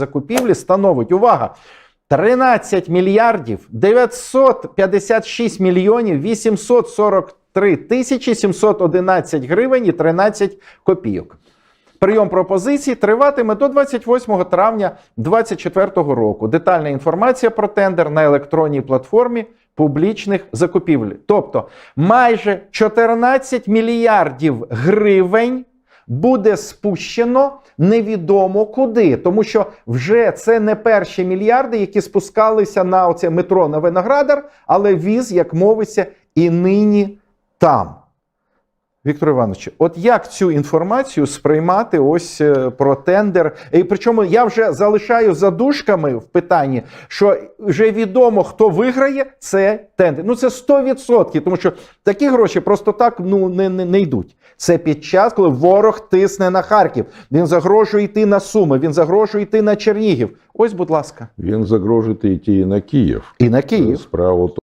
закупівлі становить увага. 13 мільярдів 956 мільйонів 843 тисячі 711 гривень і 13 копійок. Прийом пропозицій триватиме до 28 травня 2024 року. Детальна інформація про тендер на електронній платформі публічних закупівель. Тобто майже 14 мільярдів гривень буде спущено невідомо куди, тому що вже це не перші мільярди, які спускалися на оце метро на Виноградар, але віз, як мовиться, і нині там. Віктор Іванович, от як цю інформацію сприймати ось е, про тендер? І причому я вже залишаю задушками в питанні, що вже відомо, хто виграє це тендер. Ну це 100%, тому що такі гроші просто так ну не, не, не йдуть. Це під час, коли ворог тисне на Харків. Він загрожує йти на Суми, він загрожує йти на Чернігів. Ось, будь ласка, Він загрожує йти і на Київ. і на Київ. Справа